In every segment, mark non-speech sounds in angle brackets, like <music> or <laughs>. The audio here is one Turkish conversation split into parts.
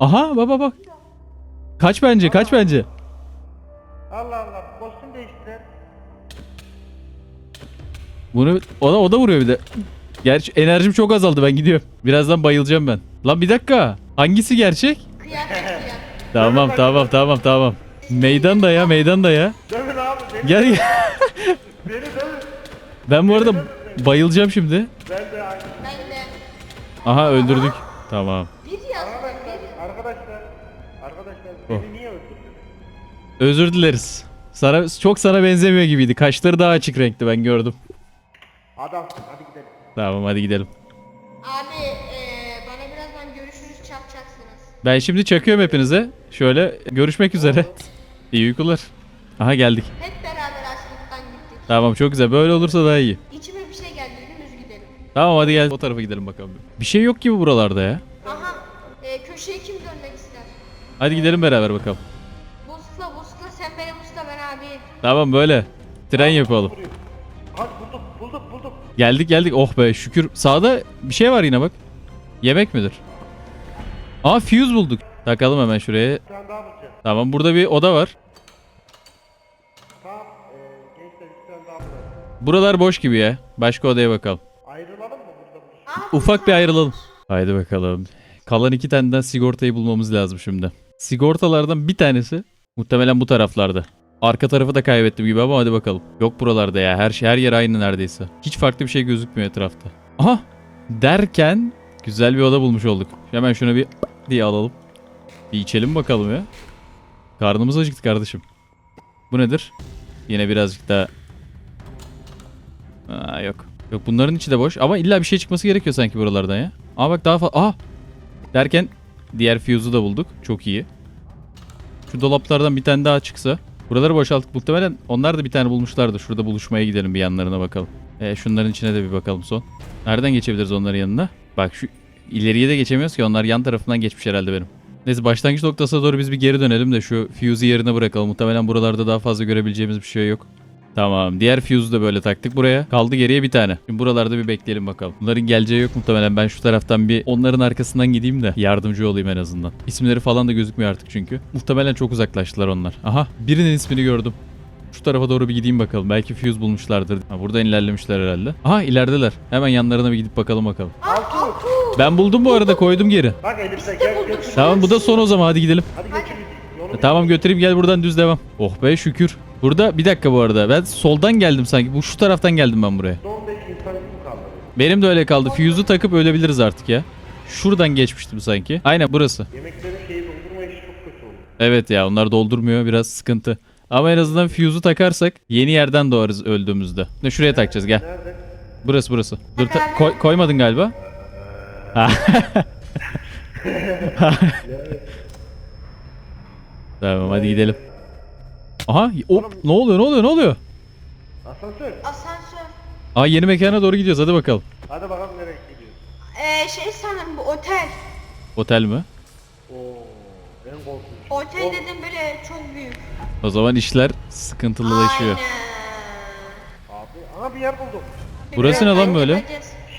Aha baba bak. Kaç bence kaç bence. Allah Allah kostüm değiştiler. Bunu o da, o da vuruyor bir de. Gerçi enerjim çok azaldı ben gidiyorum. Birazdan bayılacağım ben. Lan bir dakika. Hangisi gerçek? Kıyafet kıyafet. Tamam tamam tamam tamam. Meydan da ya meydan da ya. Dövün abi beni, Gel gel. beni dövün. Ben bu arada bayılacağım şimdi. Ben de aynı. Ben de. Aha öldürdük. Tamam. Bir. Arkadaşlar, arkadaşlar Oh. beni niye öldürdünüz? Özür dileriz. Sana çok sana benzemiyor gibiydi. Kaşları daha açık renkti ben gördüm. Adamsın hadi gidelim. Tamam hadi gidelim. Abi eee bana birazdan görüşürüz çapacaksınız. Ben şimdi çakıyorum hepinize. Şöyle görüşmek üzere. İyi uykular. Aha geldik. Hep beraber açlıktan gittik. Tamam çok güzel. Böyle olursa daha iyi. İçime bir şey geldi dümdüz gidelim. Tamam hadi gel o tarafa gidelim bakalım. Bir şey yok gibi buralarda ya. Aha eee köşeye kim dönmek ister? Hadi gidelim beraber bakalım. Busla busla sen beni busla ben abi. Tamam böyle. Tren yapalım. Hadi bulduk bulduk bulduk. Geldik geldik. Oh be şükür. Sağda bir şey var yine bak. Yemek midir? Aa fuse bulduk. Takalım hemen şuraya. Bir tane daha bulacağız. Tamam burada bir oda var. Tamam eee gençler bir tane daha bulacağız. Buralar boş gibi ya. Başka odaya bakalım. Ayrılalım mı burada Ufak bir ayrılalım. Haydi bakalım. Kalan iki taneden sigortayı bulmamız lazım şimdi. Sigortalardan bir tanesi muhtemelen bu taraflarda. Arka tarafı da kaybettim gibi ama hadi bakalım. Yok buralarda ya. Her şey her yer aynı neredeyse. Hiç farklı bir şey gözükmüyor etrafta. Aha! Derken güzel bir oda bulmuş olduk. Hemen şunu bir diye alalım. Bir içelim bakalım ya. Karnımız acıktı kardeşim. Bu nedir? Yine birazcık daha... Aa, yok. Yok bunların içi de boş ama illa bir şey çıkması gerekiyor sanki buralardan ya. Aa bak daha fazla... Aa! Derken diğer fuse'u da bulduk. Çok iyi. Şu dolaplardan bir tane daha çıksa. Buraları boşalttık. Muhtemelen onlar da bir tane bulmuşlardı. Şurada buluşmaya gidelim bir yanlarına bakalım. E, şunların içine de bir bakalım son. Nereden geçebiliriz onların yanına? Bak şu ileriye de geçemiyoruz ki onlar yan tarafından geçmiş herhalde benim. Neyse başlangıç noktasına doğru biz bir geri dönelim de şu fuse'u yerine bırakalım. Muhtemelen buralarda daha fazla görebileceğimiz bir şey yok. Tamam. Diğer fuse'u da böyle taktık buraya. Kaldı geriye bir tane. Şimdi buralarda bir bekleyelim bakalım. Bunların geleceği yok muhtemelen. Ben şu taraftan bir onların arkasından gideyim de yardımcı olayım en azından. İsimleri falan da gözükmüyor artık çünkü. Muhtemelen çok uzaklaştılar onlar. Aha birinin ismini gördüm. Şu tarafa doğru bir gideyim bakalım. Belki fuse bulmuşlardır. Ha, buradan ilerlemişler herhalde. Aha ilerideler. Hemen yanlarına bir gidip bakalım bakalım. Altı. Ben buldum bu arada koydum geri. Bak de gel götür. Tamam bu da son o zaman hadi gidelim. Hadi götür E, Tamam götüreyim gel buradan düz devam. Oh be şükür. Burada bir dakika bu arada. Ben soldan geldim sanki. Bu şu taraftan geldim ben buraya. Son 5 insan gibi kaldı. Benim de öyle kaldı. Fuse'u takıp ölebiliriz artık ya. Şuradan geçmiştim sanki. Aynen burası. Yemeklerin şeyi doldurma işi çok kötü oldu. Evet ya onlar doldurmuyor biraz sıkıntı. Ama en azından fuse'u takarsak yeni yerden doğarız öldüğümüzde. Ne şuraya takacağız gel. Nerede? Burası burası. Dur ta- koy- koymadın galiba. <laughs> <laughs> Tamam hadi gidelim. Aha hop ne oluyor ne oluyor ne oluyor? Asansör. Asansör. Aa yeni mekana doğru gidiyoruz hadi bakalım. Hadi bakalım nereye gidiyoruz. Eee şey sanırım bu otel. Otel mi? Oo, en korkunç. Otel O- dedim böyle çok büyük. O zaman işler sıkıntılılaşıyor. Aynen. Abi, aha bir yer buldum. Burası ne lan böyle?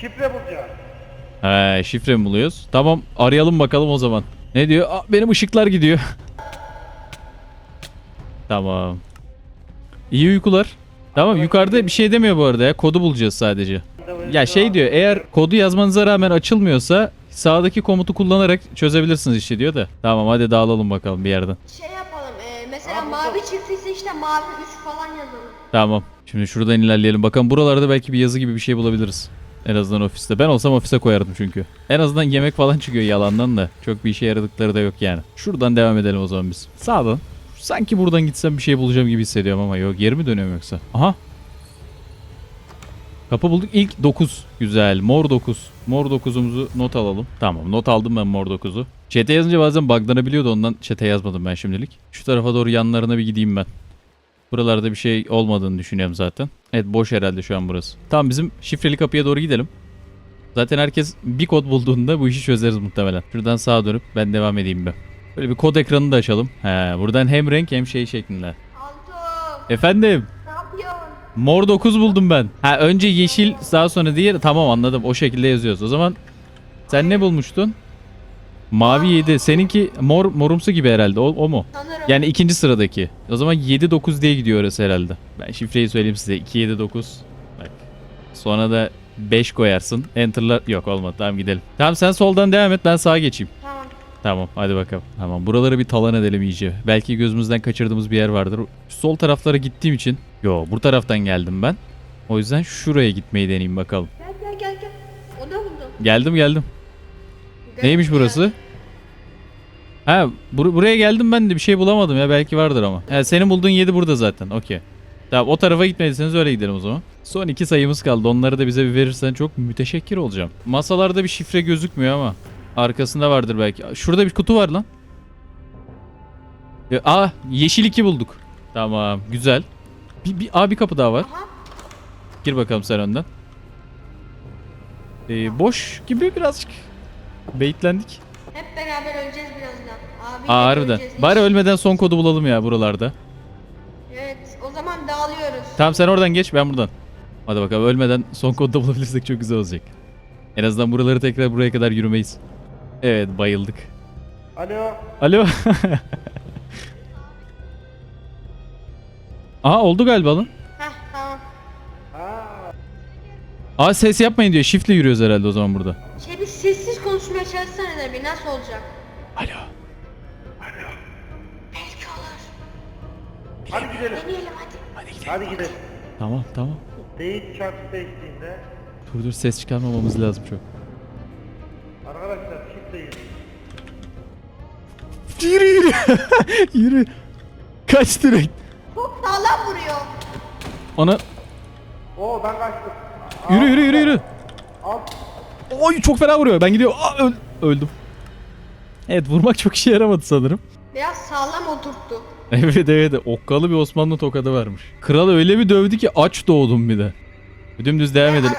Şifre bulacağız. He şifre mi buluyoruz? Tamam arayalım bakalım o zaman. Ne diyor? Aa, benim ışıklar gidiyor. <laughs> tamam. İyi uykular. Tamam yukarıda bir şey demiyor bu arada ya. Kodu bulacağız sadece. Ya şey diyor eğer kodu yazmanıza rağmen açılmıyorsa sağdaki komutu kullanarak çözebilirsiniz işi diyor da. Tamam hadi dağılalım bakalım bir yerden. Şey yapalım eee, mesela mavi çiftiyse işte mavi 3 falan yazalım. Tamam. Şimdi şuradan ilerleyelim. Bakın buralarda belki bir yazı gibi bir şey bulabiliriz. En azından ofiste. Ben olsam ofise koyardım çünkü. En azından yemek falan çıkıyor yalandan da. Çok bir işe yaradıkları da yok yani. Şuradan devam edelim o zaman biz. Sağdan. Sanki buradan gitsem bir şey bulacağım gibi hissediyorum ama yok. Geri mi dönüyorum yoksa? Aha. Kapı bulduk. İlk 9. Güzel. Mor 9. Mor 9'umuzu not alalım. Tamam not aldım ben mor 9'u. Chat'e yazınca bazen buglanabiliyordu ondan chat'e yazmadım ben şimdilik. Şu tarafa doğru yanlarına bir gideyim ben. Buralarda bir şey olmadığını düşünüyorum zaten. Evet boş herhalde şu an burası. Tamam bizim şifreli kapıya doğru gidelim. Zaten herkes bir kod bulduğunda bu işi çözeriz muhtemelen. Şuradan sağa dönüp ben devam edeyim ben. Böyle bir kod ekranını da açalım. He, buradan hem renk hem şey şeklinde. Alto Efendim ne yapıyorsun? mor 9 buldum ben. Ha önce yeşil daha sonra diğer tamam anladım o şekilde yazıyoruz. O zaman sen ne bulmuştun? Mavi 7. Seninki mor morumsu gibi herhalde. O, o mu? Sanırım. Yani ikinci sıradaki. O zaman 7-9 diye gidiyor orası herhalde. Ben şifreyi söyleyeyim size. 2-7-9. Bak. Sonra da 5 koyarsın. Enter'lar yok olmadı. Tamam gidelim. Tamam sen soldan devam et ben sağa geçeyim. Tamam. Hadi bakalım. Tamam buraları bir talan edelim iyice. Belki gözümüzden kaçırdığımız bir yer vardır. Sol taraflara gittiğim için. Yo bu taraftan geldim ben. O yüzden şuraya gitmeyi deneyeyim bakalım. Gel gel gel gel. O da buldum. Geldim geldim. Gel, Neymiş gel. burası? Ha bur- buraya geldim ben de bir şey bulamadım ya belki vardır ama. Ha, senin bulduğun 7 burada zaten okey. Tamam o tarafa gitmediyseniz öyle gidelim o zaman. Son iki sayımız kaldı onları da bize bir verirsen çok müteşekkir olacağım. Masalarda bir şifre gözükmüyor ama. Arkasında vardır belki. Şurada bir kutu var lan. Ya, aa yeşil 2 bulduk. Tamam güzel. Bir, bir, aa, bir kapı daha var. Gir bakalım sen önden. Ee, boş gibi birazcık. Beyitlendik. Hep beraber öleceğiz birazdan. Abi Aa harbiden. Bari ölmeden son kodu bulalım ya buralarda. Evet o zaman dağılıyoruz. Tamam sen oradan geç ben buradan. Hadi bakalım ölmeden son kodu bulabilirsek çok güzel olacak. En azından buraları tekrar buraya kadar yürümeyiz. Evet bayıldık. Alo. Alo. <laughs> Aha oldu galiba lan. Aa ses yapmayın diyor. Shift'le yürüyoruz herhalde o zaman burada. Şey bir sessiz konuşmaya çalışsana da bir nasıl olacak? Alo. Belki olur. Hadi gidelim. Deneyelim hadi. Hadi gidelim. Tamam tamam. Değil çarpı eşliğinde. Dur dur ses çıkarmamamız lazım çok. Yürü yürü. <laughs> yürü. Kaç direkt. Çok sağlam vuruyor. Ona Oo ben kaçtım. yürü yürü yürü yürü. Al. Oy çok fena vuruyor. Ben gidiyorum. Aa, öl- öldüm. Evet vurmak çok işe yaramadı sanırım. Biraz sağlam oturttu. <laughs> Evet evet okkalı bir Osmanlı tokadı varmış. Kral öyle bir dövdü ki aç doğdum bir de. Dümdüz devam edelim.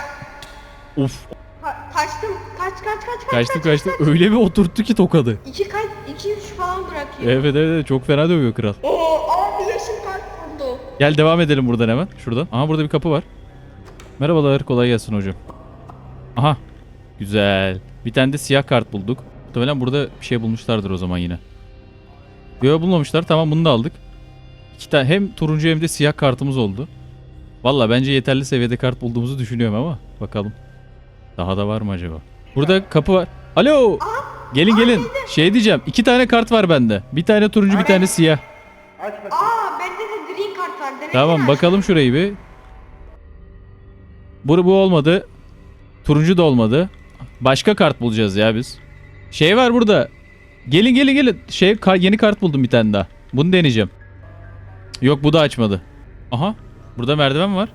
Of Ka- kaçtım. Kaç kaç kaç kaç. kaçtım kaç, kaçtım öyle bir oturttu ki tokadı. İki kaç, iki üç falan bırakıyor. Evet evet evet, çok fena dövüyor kral. Oo abi yeşil kart vurdu. Gel devam edelim buradan hemen. Şuradan. Aha burada bir kapı var. Merhabalar kolay gelsin hocam. Aha güzel. Bir tane de siyah kart bulduk. Muhtemelen burada bir şey bulmuşlardır o zaman yine. Yok bulmamışlar. Tamam bunu da aldık. İki tane hem turuncu hem de siyah kartımız oldu. Valla bence yeterli seviyede kart bulduğumuzu düşünüyorum ama bakalım. Daha da var mı acaba? Burada kapı var. Alo. Gelin gelin. Şey diyeceğim. iki tane kart var bende. Bir tane turuncu bir tane siyah. Aç bakayım. Aa bende de green kart var. Denesene Tamam aç. bakalım şurayı bir. Bu, bu olmadı. Turuncu da olmadı. Başka kart bulacağız ya biz. Şey var burada. Gelin gelin gelin. Şey ka- yeni kart buldum bir tane daha. Bunu deneyeceğim. Yok bu da açmadı. Aha. Burada merdiven var.